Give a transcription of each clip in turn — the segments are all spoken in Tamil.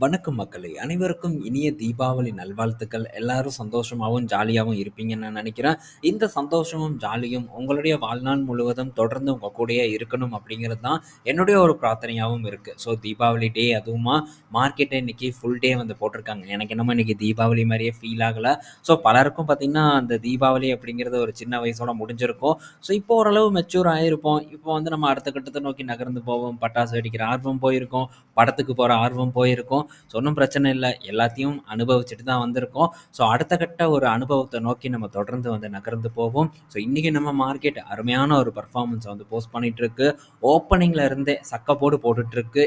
வணக்கம் மக்களே! அனைவருக்கும் இனிய தீபாவளி நல்வாழ்த்துக்கள். எல்லாரும் சந்தோஷமாகவும் ஜாலியாகவும் இருப்பீங்கன்னு நான் நினைக்கிறேன் இந்த சந்தோஷமும், ஜாலியும் உங்களுடைய வாழ்நாள் முழுவதும் தொடர்ந்து உங்கள் கூடயே இருக்கணும் அப்படிங்கிறது தான் என்னுடைய ஒரு பிரார்த்தனையாகவும் இருக்கு. ஸோ தீபாவளி டே அதுவுமா மார்க்கெட்டை இன்னைக்கு ஃபுல் டே வந்து போட்டிருக்காங்க. எனக்கு என்னமோ இன்னைக்கு தீபாவளி மாதிரியே ஃபீல் ஆகலை ஸோ பலருக்கும் பார்த்தீங்கன்னா, அந்த தீபாவளி அப்படிங்கிறது ஒரு சின்ன வயசோட முடிஞ்சிருக்கும். ஸோ இப்போ ஓரளவு மெச்சூர் ஆகிருப்போம் இப்போ வந்து நம்ம அடுத்த கட்டத்தை நோக்கி நகர்ந்து போவோம். பட்டாசு வெடிக்கிற ஆர்வம் போயிருக்கும். படத்துக்கு போகிற ஆர்வம் போயிருக்கும். ஸோ ஒன்றும் பிரச்சனை இல்ல. எல்லாத்தையும் அனுபவிச்சுட்டு தான் வந்திருக்கோம். ஸோ அடுத்த கட்ட ஒரு அனுபவத்தை நோக்கி நம்ம தொடர்ந்து வந்து நகர்ந்து போவோம். ஸோ இன்னைக்கு நம்ம மார்க்கெட் அருமையான ஒரு பர்ஃபார்மன்ஸை வந்து போஸ்ட் பண்ணிட்டு இருக்கு. ஓப்பனிங்ல இருந்தே சக்கப்போடு போட்டுட்டு இருக்கு.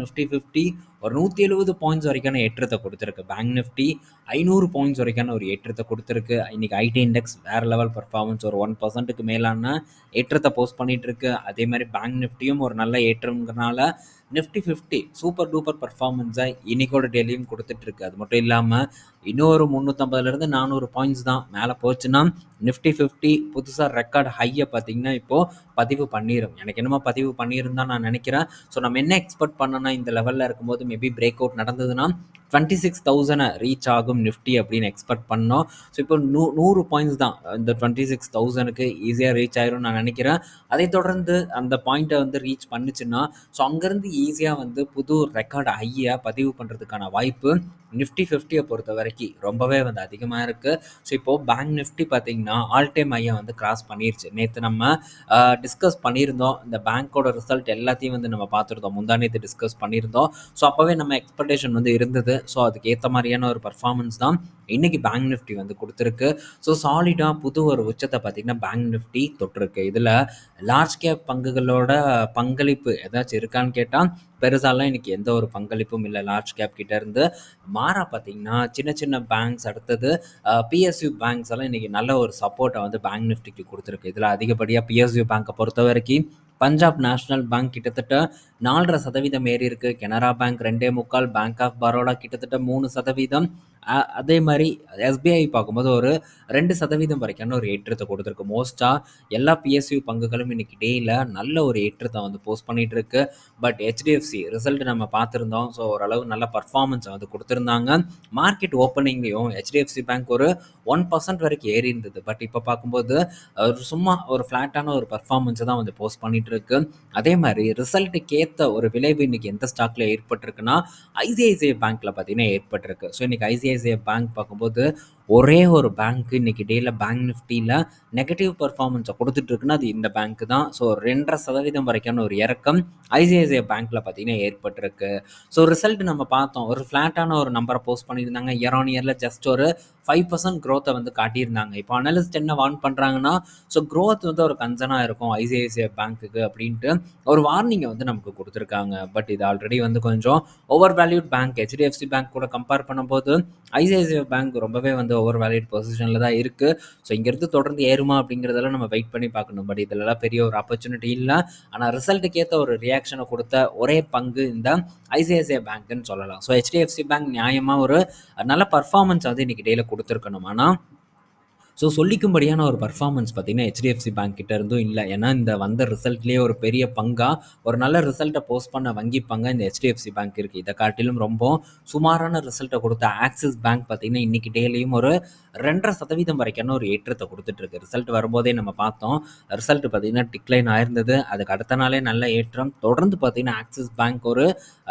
நிஃப்டி 50 ஒரு 170 பாயிண்ட்ஸ் வரைக்கான ஏற்றத்தை கொடுத்துருக்கு. பேங்க் நிஃப்டி ஐநூறு பாயிண்ட்ஸ் வரைக்கான ஒரு ஏற்றத்தை கொடுத்துருக்கு. இன்றைக்கி ஐடி இண்டெக்ஸ் வேறு லெவல் பர்ஃபார்மன்ஸ் ஒரு ஒன் பர்சன்ட்டுக்கு மேலான ஏற்றத்தை போஸ்ட் பண்ணிகிட்ருக்கு அதே மாதிரி பேங்க் நிஃப்டியும் ஒரு நல்ல ஏற்றம்ங்கிறனால நிஃப்டி 50 சூப்பர் டூப்பர் பர்ஃபார்மன்ஸாக இன்றைக்கோட டெய்லியும் கொடுத்துட்ருக்கு அது மட்டும் இல்லாமல் இன்னும் ஒரு 350லிருந்து 400 பாயிண்ட்ஸ் தான் மேலே போச்சுன்னா, நிஃப்டி ஃபிஃப்டி புதுசாக ரெக்கார்ட் ஹையை பார்த்தீங்கன்னா, இப்போது பதிவு பண்ணிரும். எனக்கு என்னமோ பதிவு பண்ணிரும் நான் நினைக்கிறேன். ஸோ நம்ம என்ன எக்ஸ்பெக்ட் பண்ணோம்னா, இந்த லெவலில் இருக்கும்போது மேபி பிரேக் அவுட் நடந்ததுன்னா, 26,000 ரீச் ஆகும் நிஃப்டி அப்படின்னு எக்ஸ்பெக்ட் பண்ணோம். ஸோ இப்போ நூ நூறு பாயிண்ட்ஸ் தான். இந்த டுவெண்ட்டி சிக்ஸ் தௌசண்ட்க்கு ஈஸியாக ரீச் ஆயிரும் நான் நினைக்கிறேன் அதை தொடர்ந்து அந்த பாயிண்ட்டை வந்து ரீச் பண்ணுச்சுன்னா, ஸோ அங்கேருந்து ஈஸியாக வந்து புது ரெக்கார்ட் ஹையாக பதிவு பண்ணுறதுக்கான வாய்ப்பு நிஃப்டி ஃபிஃப்டியை பொறுத்த வரைக்கும் ரொம்பவே வந்து அதிகமாக இருக்குது ஸோ இப்போ பேங்க் நிஃப்டி பார்த்தீங்கன்னா, ஆல் டைம் ஐயா வந்து கிராஸ் பண்ணிருச்சு. நேற்று நம்ம டிஸ்கஸ் பண்ணியிருந்தோம். இந்த பேங்க்கோட ரிசல்ட் எல்லாத்தையும் வந்து நம்ம பார்த்துருந்தோம் முந்தா நேற்று டிஸ்கஸ் பண்ணியிருந்தோம். ஸோ அப்போவே நம்ம எக்ஸ்பெக்டேஷன் வந்து இருந்தது. ஸோ அதுக்கு ஏற்ற மாதிரியான ஒரு பர்ஃபார்மன்ஸ் தான் இன்னைக்கு பேங்க் நிஃப்டி வந்து கொடுத்துருக்கு. ஸோ சாலிடாக புது ஒரு உச்சத்தை பார்த்தீங்கன்னா, பேங்க் நிஃப்டி தொட்டிருக்கு. இதில் லார்ஜ் கேப் பங்குகளோட பங்களிப்பு ஏதாச்சும் இருக்கான்னு கேட்டால் பெருசாலாம் இன்றைக்கி எந்த ஒரு பங்களிப்பும் இல்லை. லார்ஜ் கேப் கிட்டேருந்து மாறா பார்த்தீங்கன்னா, சின்ன சின்ன பேங்க்ஸ் அடுத்தது பிஎஸ்யூ பேங்க்ஸ் எல்லாம் இன்றைக்கி நல்ல ஒரு சப்போர்ட்டை வந்து பேங்க் நிஃப்டிக்கு கொடுத்துருக்கு. இதில் அதிகப்படியாக பிஎஸ்யூ பொறுத்த வரைக்கும் பஞ்சாப் நேஷனல் பேங்க் கிட்டத்தட்ட 4.5% ஏறியிருக்கு. Canara bank 2.25 bank of Baroda கிட்டத்தட்ட மூணு சதவீதம் அதே மாதிரி எஸ்பிஐ பார்க்கும்போது ஒரு ரெண்டு சதவீதம் வரைக்கான ஒரு ஏற்றத்தை கொடுத்துருக்கு மோஸ்ட்டாக எல்லா பிஎஸ்யூ பங்குகளும் இன்னைக்கு டேயில் நல்ல ஒரு ஏற்றத்தை வந்து போஸ்ட் பண்ணிகிட்டு இருக்கு. பட் ஹெச்டிஎஃப்சி ரிசல்ட் நம்ம பார்த்துருந்தோம் ஸோ ஓரளவு நல்ல பெர்ஃபார்மன்ஸ வந்து கொடுத்துருந்தாங்க மார்க்கெட் ஓப்பனிங்லேயும் ஹெச்டிஎஃப்சி பேங்க் ஒரு ஒன் பர்சன்ட் வரைக்கும் ஏறி இருந்தது. பட் இப்போ பார்க்கும்போது ஒரு சும்மா ஒரு ஃப்ளாட்டான ஒரு பர்ஃபார்மன்ஸை தான் வந்து போஸ்ட் பண்ணிகிட்டு இருக்கு. அதே மாதிரி ரிசல்ட்டுக்கு ஒரு விளைவு இன்னைக்கு எந்த ஸ்டாக்ல ஏற்பட்டிருக்குன்னா, ஐசிஐசிஐ பேங்க்கில் பார்த்தீங்கன்னா ஏற்பட்டிருக்கு. ஸோ இன்னைக்கு ஐசிஐசிஐ பேங்க் பார்க்கும்போது ஒரே ஒரு பேங்க் இன்னைக்கு டேல பேங்க் நிஃப்டியில் நெகட்டிவ் பர்ஃபார்மன்ஸை கொடுத்துட்ருக்குன்னா அது இந்த பேங்க்கு தான். ஸோ 2.5% வரைக்கான ஒரு இறக்கம் ஐசிஐசிஐ பேங்க்ல பார்த்தீங்கன்னா ஏற்பட்டிருக்கு. ஸோ ரிசல்ட் நம்ம பார்த்தோம். ஒரு ஃப்ளாட்டான ஒரு நம்பரை போஸ்ட் பண்ணியிருந்தாங்க. இயர் ஆன் இயர்ல ஜஸ்ட் ஒரு ஃபைவ் பர்சன்ட் க்ரோத்தை வந்து காட்டியிருந்தாங்க. இப்போ அனலிஸ்ட் என்ன வார்ன் பண்றாங்கன்னா, ஸோ க்ரோத் வந்து ஒரு கன்சர்னாக இருக்கும் ஐசிஐசிஐ பேங்க்குக்கு அப்படின்ட்டு ஒரு வார்னிங்க வந்து நமக்கு கொடுத்துருக்காங்க பட் இது ஆல்ரெடி வந்து கொஞ்சம் over valued bank HDFC bank கூட கம்பேர் பண்ணும்போது, ஐசிஐசிஐ பேங்க் ரொம்பவே வந்து ஓவர் வேல்யூட் பொசிஷனில் தான் இருக்குது ஸோ இங்கேருந்து தொடர்ந்து ஏறுமா அப்படிங்கிறதெல்லாம் நம்ம வெயிட் பண்ணி பார்க்கணும். பட் இதுலலாம் பெரிய ஒரு ஆப்பர்ச்சுனிட்டி இல்லை ஆனால் ரிசல்ட்டுக்கு ஏற்ற ஒரு ரியாக்ஷனை கொடுத்த ஒரே பங்கு இந்த ஐசிஐசிஐ பேங்க்குன்னு சொல்லலாம். ஸோ ஹெச்டிஎஃப்சி பேங்க் நியாயமாக ஒரு நல்ல பர்ஃபார்மன்ஸ் வந்து இன்றைக்கி டேயில் கொடுத்துருக்கணும் ஆனால் ஸோ சொல்லிக்கும்படியான ஒரு பெர்ஃபார்மன்ஸ் பார்த்தீங்கன்னா, ஹெச்டிஎஃப்சி பேங்க் கிட்ட இருந்தும் இல்லை ஏன்னா இந்த வந்த ரிசல்ட்லேயே ஒரு பெரிய பங்கா ஒரு நல்ல ரிசல்ட்டை போஸ்ட் பண்ண வங்கி பங்கா இந்த ஹெச்டிஎஃப்சி பேங்க் இருக்கு. இதை காட்டிலும் ரொம்ப சுமாரான ரிசல்ட்டை கொடுத்த ஆக்சிஸ் பேங்க் பார்த்தீங்கன்னா, இன்னைக்கு டேலையும் ஒரு 2.5% வரைக்கான ஒரு ஏற்றத்தை கொடுத்துட்ருக்கு இருக்கு. ரிசல்ட் வரும்போதே நம்ம பார்த்தோம். ரிசல்ட் பார்த்தீங்கன்னா டிக்ளைன் ஆயிருந்தது. அதுக்கு அடுத்த நாளே நல்ல ஏற்றம். தொடர்ந்து பார்த்தீங்கன்னா, ஆக்சிஸ் பேங்க் ஒரு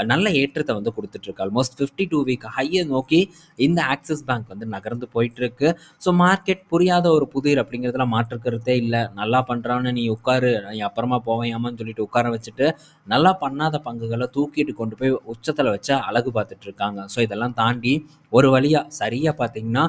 நல்ல ஏற்றத்தை வந்து குடுத்துட்டு இருக்கு. ஆல்மோஸ்ட் 52 வீக் ஹையை நோக்கி இந்த ஆக்சிஸ் பேங்க் வந்து நகர்ந்து போயிட்டு இருக்கு. ஸோ மார்க்கெட் புரியாத ஒரு புதிர் அப்படிங்கிறதுல மாற்று கருத்தே இல்ல. நல்லா பண்றான்னு நீ உட்காரு. நீ அப்புறமா போவையாமான்னு சொல்லிட்டு உட்கார வச்சுட்டு, நல்லா பண்ணாத பங்குகளை தூக்கிட்டு கொண்டு போய் உச்சத்துல வச்சு அழகு பார்த்துட்டு இருக்காங்க. ஸோ இதெல்லாம் தாண்டி ஒரு வழியா சரியா பார்த்தீங்கன்னா,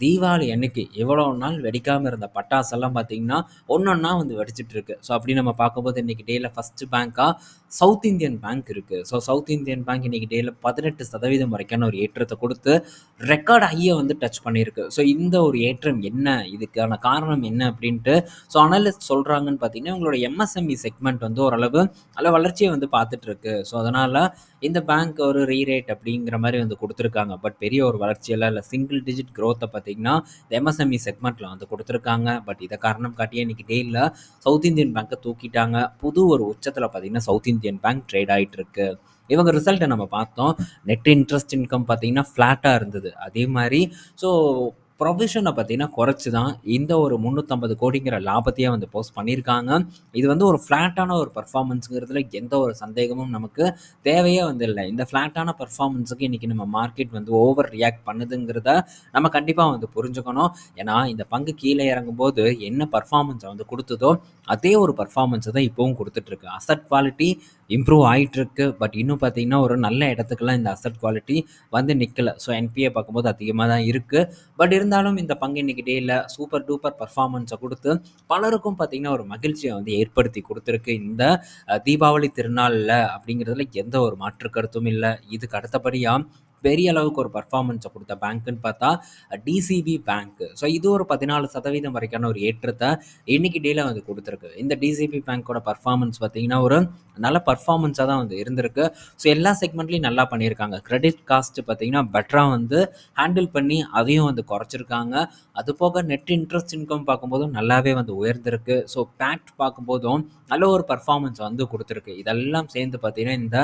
தீபாவளி அன்னைக்கு இவ்வளோ நாள் வெடிக்காமல் இருந்த பட்டாசெல்லாம் பார்த்தீங்கன்னா, ஒன்றொன்னா வந்து வெடிச்சிட்டு இருக்கு. ஸோ அப்படி நம்ம பார்க்கும்போது இன்றைக்கி டேயில் ஃபஸ்ட்டு பேங்க்காக சவுத் இந்தியன் பேங்க் இருக்குது ஸோ சவுத் இந்தியன் பேங்க் இன்றைக்கி டேயில் பதினெட்டு சதவீதம் வரைக்கான ஒரு ஏற்றத்தை கொடுத்து ரெக்கார்ட் ஹையை வந்து டச் பண்ணியிருக்கு. ஸோ இந்த ஒரு ஏற்றம் என்ன? இதுக்கான காரணம் என்ன? அப்படின்ட்டு ஸோ அனலிஸ்ட் சொல்கிறாங்கன்னு பார்த்தீங்கன்னா, உங்களோட எம்எஸ்எம்இ செக்மெண்ட் வந்து ஓரளவு நல்ல வளர்ச்சியை வந்து பார்த்துட்டு இருக்கு. ஸோ அதனால் இந்த பேங்க் ஒரு ரீரேட் அப்படிங்கிற மாதிரி வந்து கொடுத்துருக்காங்க பட் பெரிய ஒரு வளர்ச்சியெல்லாம் இல்லை சிங்கிள் டிஜிட் க்ரோத்தை பார்த்தீங்கன்னா பார்த்தீங்கன்னா, இந்த எம்எஸ்எம்இ செக்மெண்ட்ல வந்து கொடுத்துருக்காங்க பட் இதை காரணம் காட்டியே இன்னைக்கு டெய்லில் சவுத் இந்தியன் பேங்க்கை தூக்கிட்டாங்க. புது ஒரு உச்சத்தில் பார்த்தீங்கன்னா, சவுத் இந்தியன் பேங்க் ட்ரேட் ஆகிட்டு இருக்கு. இவங்க ரிசல்ட்டை நம்ம பார்த்தோம். நெட் இன்ட்ரெஸ்ட் இன்கம் பார்த்தீங்கன்னா, ஃப்ளாட்டாக இருந்தது. அதே மாதிரி ஸோ ப்ரொவிஷனை பார்த்தீங்கன்னா, குறைச்சி தான் இந்த ஒரு 350 கோடிங்கிற லாபத்தையே வந்து போஸ்ட் பண்ணியிருக்காங்க. இது வந்து ஒரு ஃப்ளாட்டான ஒரு பர்ஃபார்மன்ஸுங்கிறதுல எந்த ஒரு சந்தேகமும் நமக்கு தேவையே வந்து இல்லை இந்த ஃப்ளாட்டான பர்ஃபார்மன்ஸுக்கு இன்றைக்கி நம்ம மார்க்கெட் வந்து ஓவர் ரியாக்ட் பண்ணுதுங்கிறத நம்ம கண்டிப்பாக வந்து புரிஞ்சுக்கணும். ஏன்னா, இந்த பங்கு கீழே இறங்கும்போது என்ன பர்ஃபார்மன்ஸை வந்து கொடுத்ததோ அதே ஒரு பர்ஃபார்மன்ஸை தான் இப்போவும் கொடுத்துட்ருக்கு அசட் குவாலிட்டி இம்ப்ரூவ் ஆயிட்டிருக்கு. பட் இன்னும் பார்த்தீங்கன்னா, ஒரு நல்ல இடத்துக்குலாம் இந்த அசட் குவாலிட்டி வந்து நிற்கலை ஸோ என்பிஏ பார்க்கும்போது அதிகமாக தான் இருக்குது பட் இருந்தாலும் இந்த பங்கு இன்றைக்கி டேயில் சூப்பர் டூப்பர் பர்ஃபார்மன்ஸை கொடுத்து பலருக்கும் பார்த்தீங்கன்னா, ஒரு மகிழ்ச்சியை வந்து ஏற்படுத்தி கொடுத்துருக்கு. இந்த தீபாவளி திருநாளில் அப்படிங்கிறதுல எந்த ஒரு மாற்று கருத்தும் இல்லை. இதுக்கு அடுத்தபடியாக பெரிய அளவுக்கு ஒரு பர்ஃபார்மன்ஸை கொடுத்த பேங்க்குன்னு பார்த்தா, டிசிபி பேங்க். ஸோ இது ஒரு 14% வரைக்கான ஒரு ஏற்றத்தை இன்னைக்கு டேல வந்து கொடுத்துருக்கு இந்த டிசிபி பேங்க்கோட பர்ஃபார்மன்ஸ் பார்த்தீங்கன்னா, ஒரு நல்ல பர்ஃபார்மன்ஸாக தான் வந்து இருந்திருக்கு. ஸோ எல்லா செக்மெண்ட்லையும் நல்லா பண்ணியிருக்காங்க. கிரெடிட் காஸ்ட் பார்த்தீங்கன்னா, பெட்டராக வந்து ஹேண்டில் பண்ணி அதையும் வந்து குறைச்சிருக்காங்க. அதுபோக நெட் இன்ட்ரெஸ்ட் இன்கம் பார்க்கும்போதும் நல்லாவே வந்து உயர்ந்திருக்கு. ஸோ பேட் பார்க்கும்போதும் நல்ல ஒரு பர்ஃபார்மன்ஸ் வந்து கொடுத்துருக்கு இதெல்லாம் சேர்ந்து பார்த்தீங்கன்னா, இந்த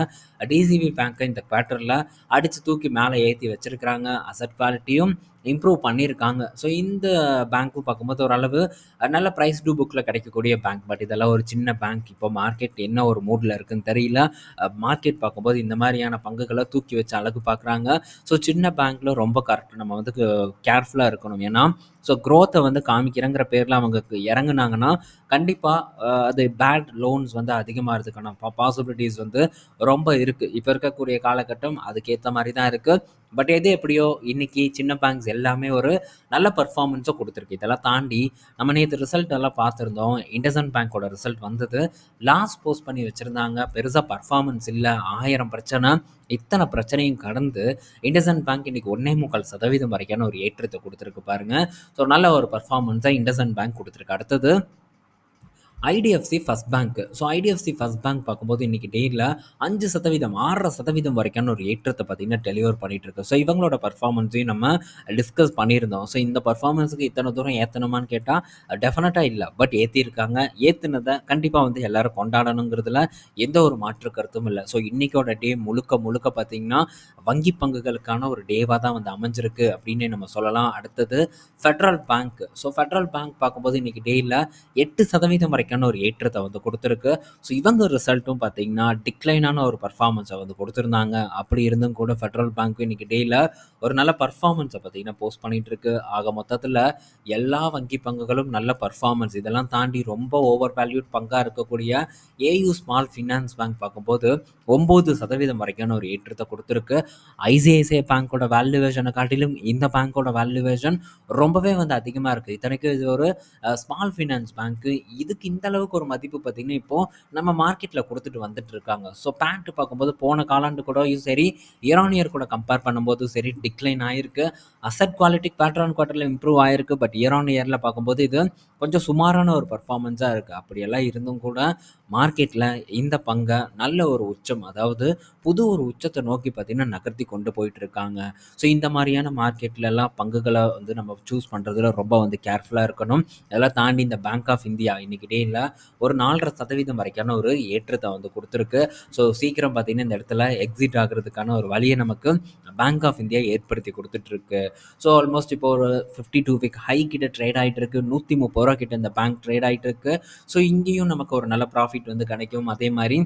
டிசிபி பேங்க்கை இந்த குவார்ட்டரில் அடித்து தூக்கி மேல ஏத்தி வச்சிருக்காங்க. அசட் குவாலிட்டியும் இம்ப்ரூவ் பண்ணியிருக்காங்க. ஸோ இந்த பேங்க்கும் பார்க்கும்போது ஓரளவு நல்ல ப்ரைஸ் டூ புக்கில் கிடைக்கக்கூடிய பேங்க். பட் இதெல்லாம் ஒரு சின்ன பேங்க். இப்போ மார்க்கெட் என்ன ஒரு மூடில் இருக்குன்னு தெரியல. மார்க்கெட் பார்க்கும்போது இந்த மாதிரியான பங்குகளை தூக்கி வச்சு அழகு பார்க்குறாங்க. ஸோ சின்ன பேங்க்கில் ரொம்ப கரெக்டாக நம்ம வந்து கேர்ஃபுல்லாக இருக்கணும். ஏன்னா, ஸோ க்ரோத்தை வந்து காமிக்கிறேங்கிற பேரில் அவங்க இறங்குனாங்கன்னா, கண்டிப்பாக அது பேட் லோன்ஸ் வந்து அதிகமாறதுக்கான பா பாசிபிலிட்டிஸ் வந்து ரொம்ப இருக்குது இப்போ இருக்கக்கூடிய காலகட்டம் அதுக்கேற்ற மாதிரி தான் இருக்குது பட் எது எப்படியோ இன்றைக்கி சின்ன பேங்க்ஸ் எல்லாமே ஒரு நல்ல பர்ஃபார்மன்ஸை கொடுத்துருக்கு இதெல்லாம் தாண்டி நம்ம நேற்று ரிசல்ட் எல்லாம் பார்த்துருந்தோம் இண்டசன் பேங்கோட ரிசல்ட் வந்தது. லாஸ் போஸ்ட் பண்ணி வச்சிருந்தாங்க. பெருசா பெர்ஃபார்மன்ஸ் இல்ல. 1000 பிரச்சனை. இத்தனை பிரச்சனையும் கடந்து இண்டசன் பேங்க் இன்னைக்கு 1.25% வரைக்கான ஒரு ஏற்றத்தை கொடுத்துருக்கு பாருங்க. ஸோ நல்ல ஒரு பர்ஃபார்மன்ஸாக இண்டசன் பேங்க் கொடுத்துருக்கு அடுத்தது IDFC first bank. So IDFC first bank பார்க்கும்போது இன்னைக்கு டேல 5% 6.5% வரைக்கான ஒரு ஏற்றத்தை பார்த்தீங்கன்னா, டெலிவர் பண்ணிகிட்ருக்கு ஸோ இவங்களோட பர்ஃபார்மன்ஸையும் நம்ம டிஸ்கஸ் பண்ணியிருந்தோம். ஸோ இந்த பர்ஃபார்மன்ஸுக்கு இத்தனை தூரம் ஏற்றணுமான்னு கேட்டால் டெஃபினட்டாக இல்லை பட் ஏற்றிருக்காங்க ஏற்றுனதை கண்டிப்பாக வந்து எல்லோரும் கொண்டாடணுங்கிறதுல எந்த ஒரு மாற்று கருத்தும் இல்லை ஸோ இன்றைக்கோட டே முழுக்க முழுக்க பார்த்தீங்கன்னா, வங்கி பங்குகளுக்கான ஒரு டேவாக தான் வந்து அமைஞ்சிருக்கு அப்படின்னே நம்ம சொல்லலாம். அடுத்தது Federal bank. So Federal bank பார்க்கும்போது இன்னைக்கு டேல 8% வரைக்கான ஒரு ஏற்றத்தை வந்து கொடுத்துருக்கு. ஸோ இவங்க ரிசல்ட்டும் பார்த்தீங்கன்னா, டிக்ளைனான ஒரு பர்ஃபார்மன்ஸை வந்து கொடுத்துருந்தாங்க. அப்படி இருந்தும் கூட ஃபெட்ரல் பேங்க் இன்னைக்கு டேயில் ஒரு நல்ல பர்ஃபார்மன்ஸை பார்த்தீங்கன்னா, போஸ்ட் பண்ணிட்டு இருக்கு. ஆக மொத்தத்தில் எல்லா வங்கி பங்குகளும் நல்ல பர்ஃபார்மன்ஸ் இதெல்லாம் தாண்டி ரொம்ப ஓவர் வேல்யூட் பங்காக இருக்கக்கூடிய ஏயு ஸ்மால் ஃபினான்ஸ் பேங்க் பார்க்கும்போது ஒம்பது சதவீதம் வரைக்கான ஒரு ஏற்றத்தை கொடுத்துருக்கு. ஐசிஐசிஐ பேங்கோட வேல்யூவேஷனை காட்டிலும் இந்த பேங்கோட வேல்யூவேஷன் ரொம்பவே வந்து அதிகமாக இருக்குது இத்தனைக்கும் இது ஒரு ஸ்மால் ஃபினான்ஸ் பேங்க்கு இதுக்கு இந்த அளவுக்கு ஒரு மதிப்பு பார்த்தீங்கன்னா, இப்போ நம்ம மார்க்கெட்டில் கொடுத்துட்டு வந்துட்டு இருக்காங்க. ஸோ பேண்ட்டு பார்க்கும்போது போன காலாண்டு கூடயும் சரி, இயர் ஆன் இயர் கூட கம்பேர் பண்ணும்போதும் சரி டிக்ளைன் ஆயிருக்கு. அசட் குவாலிட்டி குவார்டர் ஆன் குவார்ட்டர்ல இம்ப்ரூவ் ஆயிருக்கு. பட் இயர் ஆன் பார்க்கும்போது இது கொஞ்சம் சுமாரான ஒரு பர்ஃபார்மன்ஸாக இருக்குது அப்படியெல்லாம் இருந்தும் கூட மார்க்கெட்டில் இந்த பங்கை நல்ல ஒரு உச்சம் அதாவது புது ஒரு உச்சத்தை நோக்கி பார்த்தீங்கன்னா, நகர்த்தி கொண்டு போயிட்டு இருக்காங்க. ஸோ இந்த மாதிரியான மார்க்கெட்லலாம் பங்குகளை வந்து நம்ம சூஸ் பண்ணுறதுல ரொம்ப வந்து கேர்ஃபுல்லாக இருக்கணும். அதெல்லாம் தாண்டி இந்த பேங்க் ஆஃப் இந்தியா இன்னைக்கு ரேட்டிங்கில் ஒரு 4.5% வரைக்கான ஒரு ஏற்றத்தை வந்து கொடுத்துருக்கு ஸோ சீக்கிரம் பார்த்தீங்கன்னா, இந்த இடத்துல எக்ஸிட் ஆகுறதுக்கான ஒரு வழியை நமக்கு பேங்க் ஆஃப் இந்தியா ஏற்படுத்தி கொடுத்துட்ருக்கு இருக்கு. ஸோ ஆல்மோஸ்ட் இப்போ ஒரு 52 வீக் ஹை கிட்ட ட்ரேட் ஆயிட்டு இருக்கு. நூத்தி முப்பது ரூபா கிட்ட இந்த பேங்க் ட்ரேட் ஆயிட்டு இருக்கு. ஸோ இங்கேயும் நமக்கு ஒரு நல்ல ப்ராஃபிட் வந்து கிடைக்கும். அதே மாதிரி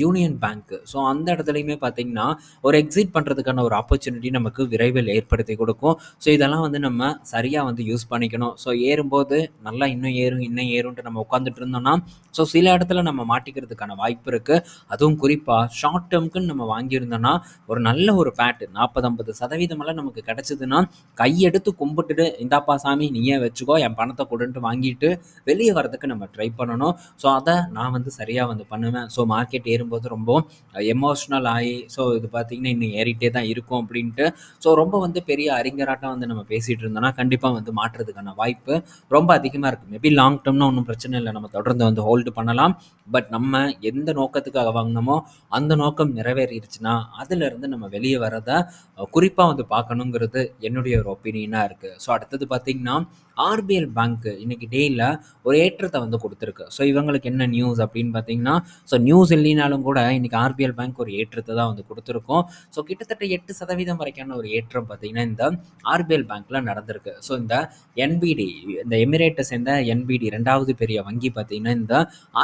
யூனியன் பேங்க். ஸோ அந்த இடத்துலயுமே பார்த்தீங்கன்னா, ஒரு எக்ஸிட் பண்றதுக்கான ஒரு ஆப்பர்ச்சுனிட்டி நமக்கு விரைவில் ஏற்படுத்தி கொடுக்கும் ஸோ இதெல்லாம் வந்து நம்ம சரியா வந்து யூஸ் பண்ணிக்கணும். ஸோ ஏறும்போது நல்லா இன்னும் ஏறும், இன்னும் ஏறும்ன்ட்டு நம்ம உட்காந்துட்டு இருந்தோம்னா, ஸோ சில இடத்துல நம்ம மாட்டிக்கிறதுக்கான வாய்ப்பு இருக்குது அதுவும் குறிப்பாக ஷார்ட் டேர்முக்குன்னு நம்ம வாங்கியிருந்தோம்னா, ஒரு நல்ல ஒரு பேட் நாற்பது ஐம்பது சதவீதமெல்லாம் நமக்கு கிடைச்சதுன்னா, கையெடுத்து கும்பிட்டுட்டு இந்தாப்பா சாமி நீயே வச்சுக்கோ, என் பணத்தை கொடுன்ட்டு வாங்கிட்டு வெளியே வரதுக்கு நம்ம ட்ரை பண்ணணும். ஸோ அதை நான் வந்து சரியாக வந்து பண்ணுவேன். ஸோ மார்க்கெட் ஏறும்போது ரொம்ப எமோஷ்னல் ஆகி ஸோ இது பார்த்தீங்கன்னா, இன்னும் ஏறிட்டே தான் இருக்கும் அப்படின்ட்டு, ஸோ ரொம்ப வந்து பெரிய அறிஞராட்டம் வந்து நம்ம பேசிட்டு இருந்தோம்னா, கண்டிப்பாக வந்து மாற்றுறதுக்கான வாய்ப்பு ரொம்ப அதிகமாக இருக்கு. மேபி லாங் டேர்ம்னா ஒன்றும் பிரச்சனை இல்லை நம்ம தொடர்ந்து வந்து ஹோல்டு பண்ணலாம். பட் நம்ம எந்த நோக்கத்துக்காக வாங்கினோமோ அந்த நோக்கம் நிறைவேறிடுச்சுன்னா அதிலிருந்து நம்ம வெளியே வரத குறிப்பாக வந்து பார்க்கணுங்கிறது என்னுடைய ஒரு ஒப்பீனியனாக இருக்குது ஸோ அடுத்தது பார்த்திங்கன்னா ஆர்பிஎல் பேங்க்கு இன்னைக்கு டேயில் ஒரு ஏற்றத்தை வந்து கொடுத்துருக்கு ஸோ இவங்களுக்கு என்ன நியூஸ் அப்படின்னு பார்த்தீங்கன்னா, ஸோ நியூஸ் இல்லைனாலும் கூட இன்னைக்கு ஆர்பிஎல் பேங்க் ஒரு ஏற்றத்தை தான் வந்து கொடுத்துருக்கோம் ஸோ கிட்டத்தட்ட எட்டு சதவீதம் வரைக்கான ஒரு ஏற்றம் பார்த்தீங்கன்னா, இந்த ஆர்பிஎல் பேங்க்கில் நடந்திருக்கு. ஸோ இந்த என்பிடி இந்த எமிரேட்டை சேர்ந்த என்பிடி ரெண்டாவது பெரிய வங்கி பார்த்தீங்கன்னா, இந்த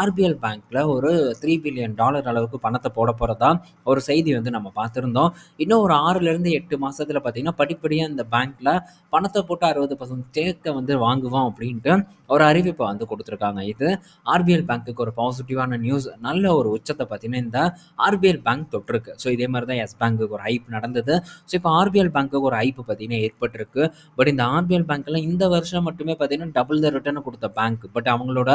ஆர்பிஎல் பேங்க்கில் ஒரு த்ரீ பில்லியன் டாலர் அளவுக்கு பணத்தை போட போகிறதா ஒரு செய்தி வந்து நம்ம பார்த்துருந்தோம் இன்னும் ஒரு ஆறுலேருந்து எட்டு மாதத்தில் பார்த்தீங்கன்னா, படிப்படியாக இந்த பேங்க்கில் பணத்தை போட்டு 60% ஸ்டேக்க வந்து வாங்குவோம் அப்படின்ட்டு ஒரு அறிவிப்பை வந்து கொடுத்துருக்காங்க இது ஆர்பிஎல் பேங்க்குக்கு ஒரு பாசிட்டிவான நியூஸ். நல்ல ஒரு உச்சத்தை பார்த்தீங்கன்னா, இந்த ஆர்பிஎல் பேங்க் தொட்டிருக்கு. ஸோ இதே மாதிரி தான் எஸ் பேங்க்குக்கு ஒரு ஹைப் நடந்தது. ஸோ இப்போ ஆர்பிஎல் பேங்க்குக்கு ஒரு ஹைப் பார்த்தீங்கன்னா ஏற்பட்டிருக்கு. பட் இந்த ஆர்பிஎல் பேங்க்கில் இந்த வருஷம் மட்டுமே பார்த்தீங்கன்னா, டபுள் த ரிட்டர்ன் கொடுத்த பேங்க். பட் அவங்களோட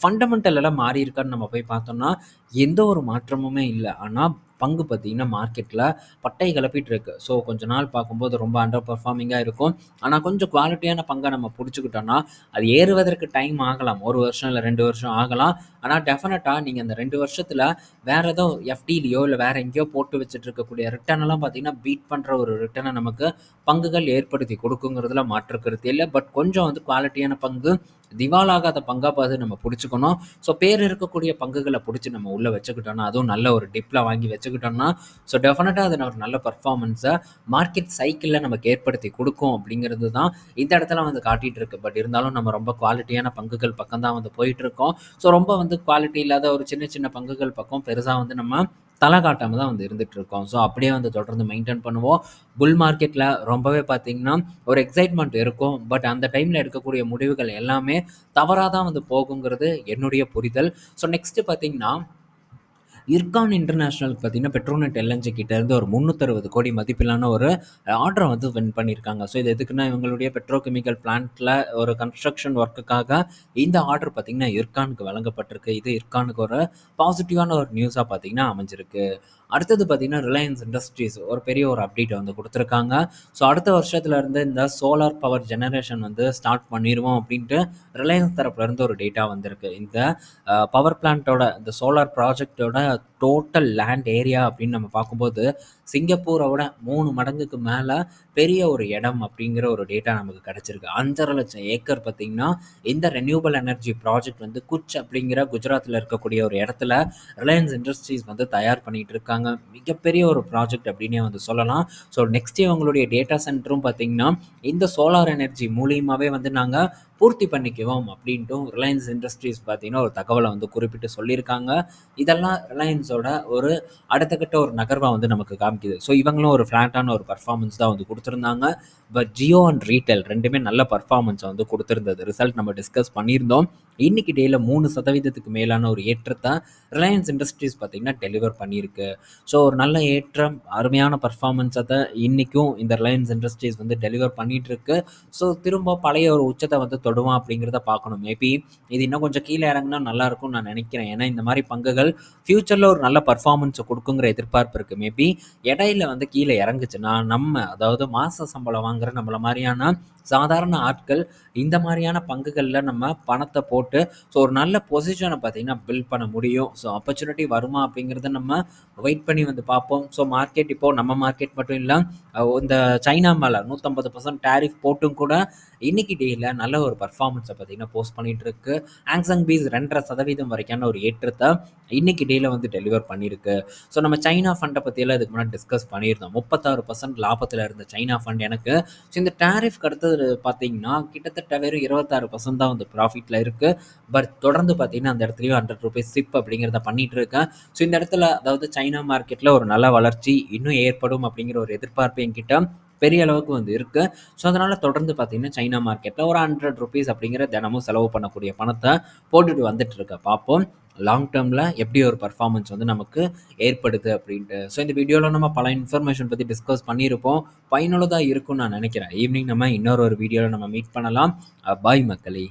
ஃபண்டமெண்டல் எல்லாம் மாறியிருக்கான்னு நம்ம போய் பார்த்தோம்னா, எந்த ஒரு மாற்றமுமே இல்லை ஆனால் பங்கு பார்த்தீங்கன்னா, மார்க்கெட்டில் பட்டை கிளப்பிட்டு இருக்கு. ஸோ கொஞ்ச நாள் பார்க்கும்போது ரொம்ப அண்டர் பர்ஃபார்மிங்காக இருக்கும். ஆனால் கொஞ்சம் குவாலிட்டியான பங்கை நம்ம பிடிச்சிக்கிட்டோன்னா அது ஏறுவதற்கு டைம் ஆகலாம். ஒரு வருஷம் இல்லை ரெண்டு வருஷம் ஆகலாம். ஆனால் டெஃபினட்டாக நீங்கள் அந்த ரெண்டு வருஷத்தில் வேறு ஏதோ எஃப்டிலையோ இல்லை வேறு எங்கேயோ போட்டு வச்சுட்டு இருக்கக்கூடிய ரிட்டர்ன் எல்லாம் பார்த்தீங்கன்னா, பீட் பண்ணுற ஒரு ரிட்டர்னை நமக்கு பங்குகள் ஏற்படுத்தி கொடுக்குங்கிறதுல மாற்றுக்கிறது இல்லை பட் கொஞ்சம் வந்து குவாலிட்டியான பங்கு, திவாலாகாத பங்காக பார்த்து நம்ம பிடிச்சிக்கணும் ஸோ பேர் இருக்கக்கூடிய பங்குகளை பிடிச்சி நம்ம உள்ளே வச்சுக்கிட்டோம்னா, அதுவும் நல்ல ஒரு டிப்பில் வாங்கி வச்சுக்கிட்டோம்னா, ஸோ டெஃபினட்டாக அது ஒரு நல்ல பர்ஃபார்மன்ஸை மார்க்கெட் சைக்கிளில் நமக்கு ஏற்படுத்தி கொடுக்கும் அப்படிங்கிறது தான் இந்த இடத்துல வந்து காட்டிகிட்டு இருக்கு. பட் இருந்தாலும் நம்ம ரொம்ப குவாலிட்டியான பங்குகள் பக்கம் தான் வந்து போயிட்டு இருக்கோம். ஸோ ரொம்ப வந்து குவாலிட்டி இல்லாத ஒரு சின்ன சின்ன பங்குகள் பக்கம் பெருசாக வந்து நம்ம தலை காட்டாமல் தான் வந்து இருந்துட்டு இருக்கோம். ஸோ அப்படியே வந்து தொடர்ந்து மெயின்டெயின் பண்ணுவோம். புல் மார்க்கெட்டில் ரொம்பவே பார்த்தீங்கன்னா, ஒரு எக்ஸைட்மெண்ட் இருக்கும். பட் அந்த டைமில் எடுக்கக்கூடிய முடிவுகள் எல்லாமே தவறாக தான் வந்து போகுங்கிறது என்னுடைய புரிதல். ஸோ நெக்ஸ்ட்டு பார்த்தீங்கன்னா, இர்கான் இன்டர்நேஷ்னலுக்கு பார்த்தீங்கன்னா, பெட்ரோநெட் எல்என்ஜி கிட்டேருந்து ஒரு 360 கோடி மதிப்பிலான ஒரு ஆர்டரை வந்து வின் பண்ணியிருக்காங்க. ஸோ இது எதுக்குன்னா, இவங்களுடைய பெட்ரோ கெமிக்கல் ஒரு கன்ஸ்ட்ரக்ஷன் ஒர்க்குக்காக இந்த ஆர்டர் பார்த்தீங்கன்னா, இர்கானுக்கு வழங்கப்பட்டிருக்கு. இது இர்கானுக்கு ஒரு பாசிட்டிவான ஒரு நியூஸாக பார்த்தீங்கன்னா அமைஞ்சிருக்கு. அடுத்தது பார்த்தீங்கன்னா, ரிலையன்ஸ் இண்டஸ்ட்ரீஸ் ஒரு பெரிய ஒரு அப்டேட் வந்து கொடுத்துருக்காங்க ஸோ அடுத்த வருஷத்துலேருந்து இந்த சோலார் பவர் ஜெனரேஷன் வந்து ஸ்டார்ட் பண்ணிடுவோம் அப்படின்ட்டு ரிலையன்ஸ் தரப்புலேருந்து ஒரு டேட்டா வந்திருக்கு. இந்த பவர் பிளான்ட்டோட இந்த சோலார் ப்ராஜெக்ட்டோட டோட்டல் லேண்ட் ஏரியா அப்படின்னு நம்ம பார்க்கும்போது, சிங்கப்பூரை விட மூணு மடங்குக்கு மேலே பெரிய ஒரு இடம் அப்படிங்கிற ஒரு டேட்டா நமக்கு கிடச்சிருக்கு அஞ்சரை லட்சம் ஏக்கர் பார்த்திங்கன்னா இந்த ரெனியூபிள் எனர்ஜி ப்ராஜெக்ட் வந்து குச் அப்படிங்கிற குஜராத்தில் இருக்கக்கூடிய ஒரு இடத்துல ரிலையன்ஸ் இண்டஸ்ட்ரீஸ் வந்து தயார் பண்ணிகிட்டு இருக்காங்க. மிகப்பெரிய ஒரு ப்ராஜெக்ட் அப்படின்னே வந்து சொல்லலாம். ஸோ நெக்ஸ்ட் இவங்களுடைய டேட்டா சென்டரும் பார்த்திங்கன்னா இந்த சோலார் எனர்ஜி மூலியமாகவே வந்து நாங்கள் பூர்த்தி பண்ணிக்குவோம் அப்படின்ட்டும் ரிலையன்ஸ் இண்டஸ்ட்ரீஸ் பார்த்தீங்கன்னா, ஒரு தகவலை வந்து குறிப்பிட்டு சொல்லியிருக்காங்க. இதெல்லாம் ரிலையன்ஸோட ஒரு அடுத்த கட்ட ஒரு நகர்வாக வந்து நமக்கு காமிக்குது. ஸோ இவங்களும் ஒரு ஃபிளாட்டான ஒரு பர்ஃபார்மன்ஸ் தான் வந்து கொடுத்துருந்தாங்க பட் ஜியோ அண்ட் ரீட்டைல் ரெண்டுமே நல்ல பெர்ஃபார்மன்ஸ வந்து கொடுத்துருந்தது ரிசல்ட் நம்ம டிஸ்கஸ் பண்ணியிருந்தோம். இன்னைக்கு டேயில் மூணு சதவீதத்துக்கு மேலான ஒரு ஏற்றத்தை ரிலையன்ஸ் இண்டஸ்ட்ரீஸ் பார்த்தீங்கன்னா, டெலிவர் பண்ணியிருக்கு. ஸோ ஒரு நல்ல ஏற்றம், அருமையான பர்ஃபாமன்ஸை இன்றைக்கும் இந்த ரிலையன்ஸ் இண்டஸ்ட்ரீஸ் வந்து டெலிவர் பண்ணிகிட்ருக்கு ஸோ திரும்ப பழைய ஒரு உச்சத்தை வந்து தொடுவான் அப்படிங்கிறத பார்க்கணும். மேபி இது இன்னும் கொஞ்சம் கீழே இறங்குனா நல்லா இருக்கும்னு நான் நினைக்கிறேன். ஏன்னா இந்த மாதிரி பங்குகள் ஃபியூச்சரில் ஒரு நல்ல பர்ஃபார்மன்ஸை கொடுக்குங்கிற எதிர்பார்ப்பு இருக்குது மேபி இடையில வந்து கீழே இறங்குச்சுன்னா, நம்ம அதாவது மாத சம்பளம் வாங்குற நம்மள மாதிரியான சாதாரண ஆட்கள் இந்த மாதிரியான பங்குகளில் நம்ம பணத்தை போட்டு, ஸோ ஒரு நல்ல பொசிஷனை பார்த்தீங்கன்னா, பில்ட் பண்ண முடியும். ஸோ ஆப்பர்ச்சுனிட்டி வருமா அப்படிங்கிறத நம்ம வெயிட் பண்ணி வந்து பார்ப்போம். ஸோ மார்க்கெட் இப்போது நம்ம மார்க்கெட் மட்டும் இல்லை இந்த சைனா மேலே நூற்றம்பது பர்சன்ட் டேரிஃப் போட்டும் கூட இன்னைக்கு டேயில் நல்ல ஒரு பெர்ஃபார்மன்ஸ பார்த்தீங்கன்னா, போஸ்ட் பண்ணிட்டு இருக்கு. ஹாங்செங் பீஸ் 2.5% வரைக்கான ஒரு ஏற்றத்தை இன்னைக்கு டேல வந்து டெலிவர் பண்ணியிருக்கு. ஸோ நம்ம சைனா ஃபண்டை பற்றியெல்லாம் இதுக்கு முன்னாடி டிஸ்கஸ் பண்ணியிருந்தோம். முப்பத்தாறு பர்சன்ட் லாபத்தில் இருந்த சைனா ஃபண்ட் எனக்கு ஸோ இந்த டேரிஃப் அடுத்தது பார்த்தீங்கன்னா, கிட்டத்தட்ட வெறும் 26% தான் வந்து ப்ராஃபிட்டில் இருக்கு. பட் தொடர்ந்து பார்த்தீங்கன்னா, அந்த இடத்துலையும் ஹண்ட்ரட் ருபீஸ் சிப் அப்படிங்கிறத பண்ணிட்டு இருக்கேன். ஸோ இந்த இடத்துல அதாவது சைனா மார்க்கெட்டில் ஒரு நல்ல வளர்ச்சி இன்னும் ஏற்படும் அப்படிங்கிற ஒரு எதிர்பார்ப்பு என்கிட்ட பெரிய அளவுக்கு வந்து இருக்குது ஸோ அதனால் தொடர்ந்து பார்த்தீங்கன்னா, சைனா மார்க்கெட்டில் ஒரு ₹100 அப்படிங்கிற தினமும் செலவு பண்ணக்கூடிய பணத்தை போட்டுட்டு வந்துட்டு இருக்க பார்ப்போம். லாங் டேர்மில் எப்படி ஒரு பர்ஃபார்மன்ஸ் வந்து நமக்கு ஏற்படுது அப்படின்ட்டு. ஸோ இந்த வீடியோவில் நம்ம பல இன்ஃபர்மேஷன் பற்றி டிஸ்கஸ் பண்ணியிருப்போம். பயனுள்ளதாக இருக்கும்னு நான் நினைக்கிறேன். ஈவினிங் நம்ம இன்னொரு ஒரு வீடியோவில் நம்ம மீட் பண்ணலாம். பாய் மக்களே!